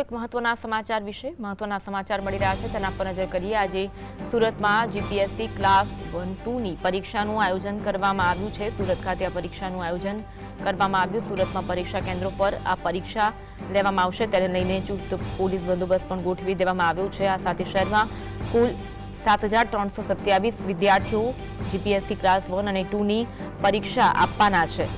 એક મહત્વના સમાચાર વિશે મહત્વના સમાચાર મળી રહ્યા છે. તેના પર નજર કરીએ. આજે સુરતમાં જીપીએસસી ક્લાસ વન ટુની પરીક્ષાનું આયોજન કરવામાં આવ્યું છે. સુરત ખાતે આ પરીક્ષાનું આયોજન કરવામાં આવ્યું. સુરતમાં પરીક્ષા કેન્દ્રો પર આ પરીક્ષા લેવામાં આવશે. તેને લઈને ચુસ્ત પોલીસ બંદોબસ્ત પણ ગોઠવી દેવામાં આવ્યો છે. આ સાથે શહેરમાં કુલ સાત હજાર ત્રણસો સત્યાવીસ વિદ્યાર્થીઓ જીપીએસસી ક્લાસ વન અને ટુની પરીક્ષા આપવાના છે.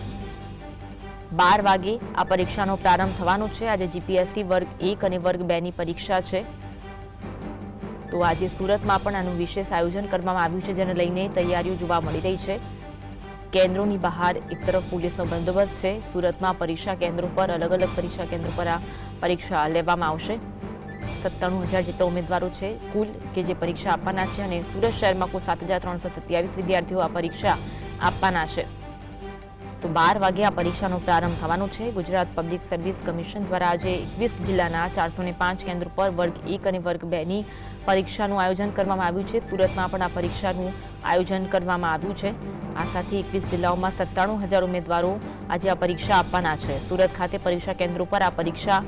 બાર વાગે આ પરીક્ષાનો પ્રારંભ થવાનો છે. આજે જીપીએસસી વર્ગ એક અને વર્ગ બે ની પરીક્ષા છે. તો આજે સુરતમાં પણ આનું વિશેષ આયોજન કરવામાં આવ્યું છે, જેને લઈને તૈયારીઓ જોવા મળી રહી છે. કેન્દ્રોની બહાર એક તરફ પોલીસનો બંદોબસ્ત છે. સુરતમાં પરીક્ષા કેન્દ્રો પર, અલગ અલગ પરીક્ષા કેન્દ્રો પર આ પરીક્ષા લેવામાં આવશે. સત્તાણું હજાર જેટલા ઉમેદવારો છે કુલ કે જે પરીક્ષા આપવાના છે અને સુરત શહેરમાં કુલ સાત હજાર ત્રણસો સત્યાવીસ વિદ્યાર્થીઓ આ પરીક્ષા આપવાના છે. તો બાર વાગે આ પરીક્ષાનો પ્રારંભ થવાનો છે. ગુજરાત પબ્લિક સર્વિસ કમિશન દ્વારા આજે એકવીસ જિલ્લાના ચારસો પાંચ કેન્દ્રો પર વર્ગ એક અને વર્ગ બેની પરીક્ષાનું આયોજન કરવામાં આવ્યું છે. સુરતમાં પણ આ પરીક્ષાનું આયોજન કરવામાં આવ્યું છે. આ સાથે એકવીસ જિલ્લાઓમાં સત્તાણું હજાર ઉમેદવારો આજે આ પરીક્ષા આપવાના છે. સુરત ખાતે પરીક્ષા કેન્દ્રો પર આ પરીક્ષા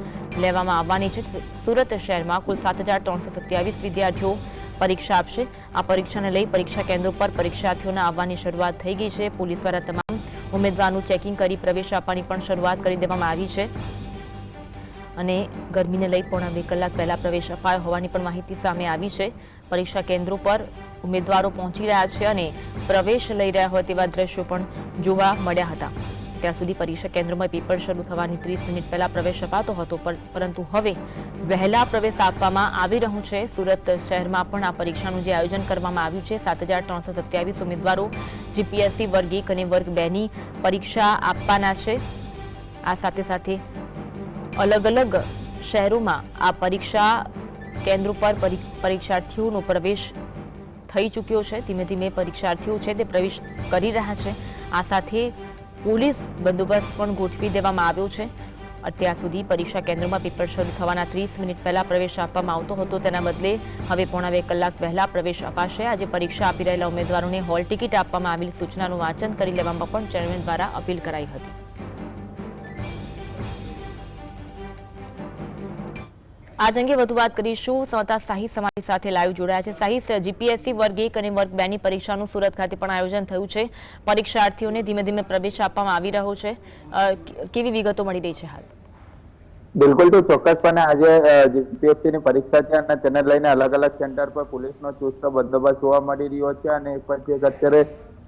લેવામાં આવવાની છે. સુરત શહેરમાં કુલ સાત વિદ્યાર્થીઓ પરીક્ષા આપશે. આ પરીક્ષાને લઈ પરીક્ષા કેન્દ્રો પર પરીક્ષાર્થીઓના આવવાની શરૂઆત થઈ ગઈ છે. પોલીસ દ્વારા તમામ ઉમેદવારનું ચેકિંગ કરી પ્રવેશ આપવાની પણ શરૂઆત કરી દેવામાં આવી છે. અને ગરમીને લઈ પોણા બે કલાક પહેલા પ્રવેશ અપાયો હોવાની પણ માહિતી સામે આવી છે. પરીક્ષા કેન્દ્રો પર ઉમેદવારો પહોંચી રહ્યા છે અને પ્રવેશ લઈ રહ્યા હોય તેવા દ્રશ્યો પણ જોવા મળ્યા હતા. ત્યાં સુધી પરીક્ષા કેન્દ્રમાં પેપર શરૂ થવાની ત્રીસ મિનિટ પહેલા પ્રવેશ અપાતો હતો પરંતુ હવે વહેલા પ્રવેશ આપવામાં આવી રહ્યું છે. સુરત શહેરમાં પણ આ પરીક્ષાનું જે આયોજન કરવામાં આવ્યું છે, સાત હજાર ત્રણસો સત્યાવીસ ઉમેદવારો જીપીએસસી વર્ગ એક અને વર્ગ બેની પરીક્ષા આપવાના છે. આ સાથે સાથે અલગ અલગ શહેરોમાં આ પરીક્ષા કેન્દ્રો પર, પરીક્ષાર્થીઓનો પ્રવેશ થઈ ચૂક્યો છે. ધીમે ધીમે પરીક્ષાર્થીઓ છે તે પ્રવેશ કરી રહ્યા છે. આ સાથે પોલીસ બંદોબસ્ત પણ ગોઠવી દેવામાં આવ્યો છે. અત્યાર સુધી પરીક્ષા કેન્દ્રમાં પેપર શરૂ થવાના ત્રીસ મિનિટ પહેલા પ્રવેશ આપવામાં આવતો હતો. તેના બદલે હવે પોણા બે કલાક પહેલા પ્રવેશ અપાશે. આજે પરીક્ષા આપી રહેલા ઉમેદવારોને હોલ ટિકિટ આપવામાં આવેલી સૂચનાનું વાંચન કરી લેવામાં પણ ચેરમેન દ્વારા અપીલ કરાઈ હતી. આજ અંગે વધુ વાત કરીશું. સંતા સાહિત સમાજ સાથે લાઈવ જોડાયા છે. સાહિત જીપીએસસી વર્ગ એક અને વર્ગ બે ની પરીક્ષાનું સુરત ખાતે પણ આયોજન થયું છે. પરીક્ષાર્થીઓને ધીમે ધીમે પ્રવેશ આપવામાં આવી રહ્યો છે. કેવી વિગતો મળી રહી છે હાલ? બિલકુલ તો ચોક્કસપણે આજે જીપીએસસી ની પરીક્ષા છે અને તેને લઈને અલગ અલગ સેન્ટર પર પોલીસનો ચુસ્ત બંદોબસ્ત જોવા મળી રહ્યો છે અને એક પછી એક અત્યારે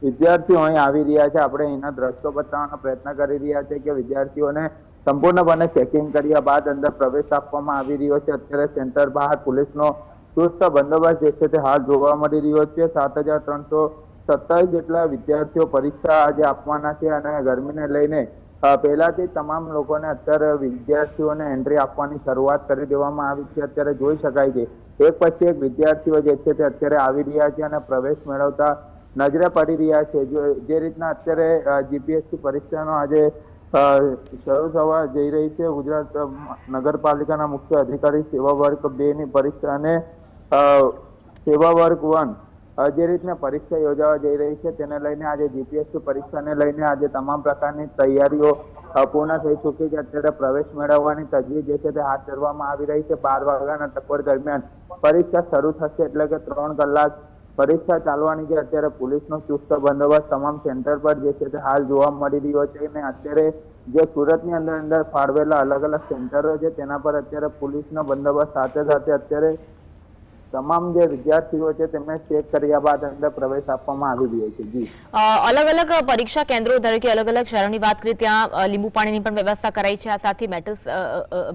વિદ્યાર્થીઓ અહીં આવી રહ્યા છે. આપણે અહીંના દ્રશ્યો બતાવવાનો પ્રયત્ન કરી રહ્યા છે કે વિદ્યાર્થીઓને સંપૂર્ણપણે ચેકિંગ કર્યા બાદ અંદર પ્રવેશ આપવામાં આવી રહ્યો છે. અત્યારે સેન્ટર બહાર પોલીસનો ચુસ્ત બંદોબસ્ત જે છે તે હાલ જોવા મળી રહ્યો છે. સાત હજાર ત્રણસો સત્તાવીસ જેટલા વિદ્યાર્થીઓ પરીક્ષા આજે આપવાના છે અને ગરમીને લઈને પહેલાથી તમામ લોકોને અત્યારે વિદ્યાર્થીઓને એન્ટ્રી આપવાની શરૂઆત કરી દેવામાં આવી છે. અત્યારે જોઈ શકાય છે. એક પછી એક વિદ્યાર્થીઓ જે છે તે અત્યારે આવી રહ્યા છે અને પ્રવેશ મેળવતા નજરે પડી રહ્યા છે. જે રીતના અત્યારે જીપીએસસી પરીક્ષાનો આજે શરૂ થવા જઈ રહી છે. ગુજરાત નગરપાલિકાના મુખ્ય અધિકારી, સેવા વર્ગ બે ની પરીક્ષા અને સેવા વર્ગ વન જે રીતના પરીક્ષા યોજાવા જઈ રહી છે તેને લઈને આજે જીપીએસસી પરીક્ષાને લઈને આજે તમામ પ્રકારની તૈયારીઓ પૂર્ણ થઈ ચૂકી છે. અત્યારે પ્રવેશ મેળવવાની તજવીજ જે છે તે હાથ ધરવામાં આવી રહી છે. બાર વાગ્યાના ટકોર દરમિયાન પરીક્ષા શરૂ થશે એટલે કે ત્રણ કલાક પરીક્ષા ચાલવાની છે. અત્યારે પોલીસનો ચુસ્ત બંદોબસ્ત તમામ સેન્ટર પર જે છે તે હાલ જોવા મળી રહ્યો છે અને અત્યારે જે સુરતની અંદર અંદર ફાળવેલા અલગ અલગ સેન્ટરો છે, તેના પર અત્યારે પોલીસનો બંદોબસ્ત સાથે સાથે અત્યારે તમામ જે વિદ્યાર્થીઓ છે તેમને ચેક કર્યા બાદ અંદર પ્રવેશ આપવામાં આવી રહ્યો છે. જી. અલગ અલગ પરીક્ષા કેન્દ્રો ધારો કે અલગ અલગ શહેરોની વાત કરીએ ત્યાં લીંબુ પાણીની પણ વ્યવસ્થા કરાઈ છે. આ સાથે મેટલ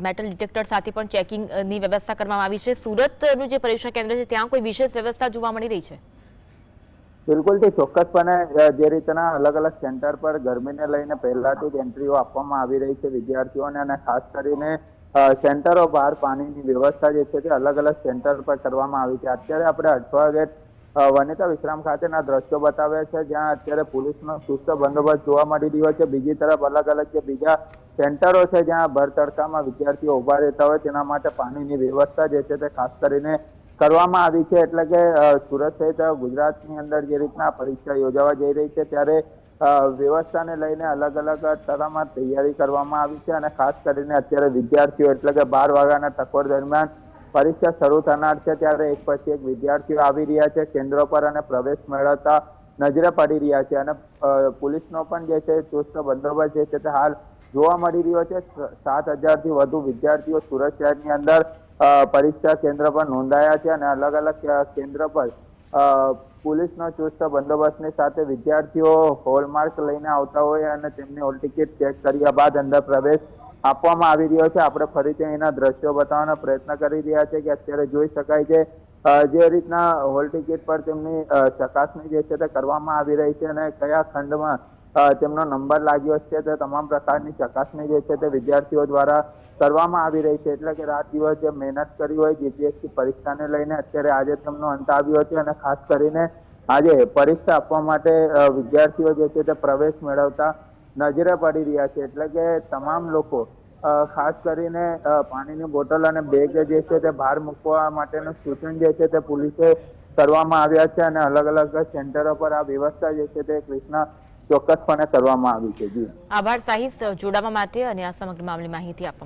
મેટલ ડિટેક્ટર સાથે પણ ચેકિંગની વ્યવસ્થા કરવામાં આવી છે. સુરતનું જે પરીક્ષા કેન્દ્ર છે ત્યાં કોઈ વિશેષ વ્યવસ્થા જોવા મળી રહી છે? બિલકુલ તે ચોક્કસપણે જે રીતના અલગ અલગ સેન્ટર પર ગરમીને લઈને પહેલાથી જ એન્ટ્રીઓ આપવામાં આવી રહી છે વિદ્યાર્થીઓને અને ખાસ કરીને સેન્ટરો બહાર પાણીની વ્યવસ્થા જે છે તે અલગ અલગ સેન્ટર પર કરવામાં આવી છે. અત્યારે આપણે અઠવા ગેટ વનિતા વિશ્રામ ખાતેના દ્રશ્યો બતાવ્યા છે, જ્યાં અત્યારે પોલીસનો સુસ્ત બંદોબસ્ત જોવા મળી રહ્યો છે. બીજી તરફ અલગ અલગ જે બીજા સેન્ટરો છે, જ્યાં ભર તડકામાં વિદ્યાર્થીઓ ઊભા રહેતા હોય, તેના માટે પાણીની વ્યવસ્થા જે છે તે ખાસ કરીને કરવામાં આવી છે. એટલે કે સુરત સહિત ગુજરાતની અંદર જે રીતના પરીક્ષા યોજાવા જઈ રહી છે, ત્યારે વ્યવસ્થાને લઈને અલગ અલગ તરામાં તૈયારી કરવામાં આવી છે અને ખાસ કરીને અત્યારે વિદ્યાર્થીઓ, એટલે કે બાર વાગ્યાના ટકોર દરમિયાન પરીક્ષા શરૂ થનાર છે ત્યારે એક પછી એક વિદ્યાર્થીઓ આવી રહ્યા છે, કેન્દ્રો પર અને પ્રવેશ મેળવતા નજરે પડી રહ્યા છે અને પોલીસનો પણ જે છે ચુસ્ત બંદોબસ્ત જે છે તે હાલ જોવા મળી રહ્યો છે. સાત હજારથી વધુ વિદ્યાર્થીઓ સુરત શહેરની અંદર પરીક્ષા કેન્દ્ર પર નોંધાયા છે અને અલગ અલગ કેન્દ્ર પર પોલીસનો ચુસ્ત બંદોબસ્તની સાથે વિદ્યાર્થીઓ હોલમાર્ક લઈને આવતા હોય અને તેમની હોલ ટિકિટ ચેક કર્યા બાદ અંદર પ્રવેશ આપવામાં આવી રહ્યો છે. આપણે ફરીથી અહીંના દ્રશ્યો બતાવવાનો પ્રયત્ન કરી રહ્યા છે કે અત્યારે જોઈ શકાય છે જે રીતના હોલ ટિકિટ પર તેમની ચકાસણી જે છે તે કરવામાં આવી રહી છે અને કયા ખંડમાં તેમનો નંબર લાગ્યો છે તે તમામ પ્રકારની ચકાસણી જે છે તે વિદ્યાર્થીઓ દ્વારા કરવામાં આવી રહી છે. એટલે કે રાત દિવસ જે મહેનત કરી હોય જીપીએસસી પરીક્ષાને લઈને અત્યારે આજે તેમનો અંત આવ્યો છે અને ખાસ કરીને આજે પરીક્ષા આપવા માટે વિદ્યાર્થીઓ જે છે તે પ્રવેશ મેળવતા નજરે પડી રહ્યા છે. એટલે કે તમામ લોકો ખાસ કરીને પાણીની બોટલ અને બેગ જે છે તે બહાર મૂકવા માટેનું સૂચન જે છે તે પોલીસે કરવામાં આવ્યા છે અને અલગ અલગ સેન્ટરો પર આ વ્યવસ્થા જે છે તે કૃષ્ણ ચોક્કસપણે કરવામાં આવી છે. આભાર સાહિત જોડાવા માટે અને આ સમગ્ર મામલે માહિતી આપવા.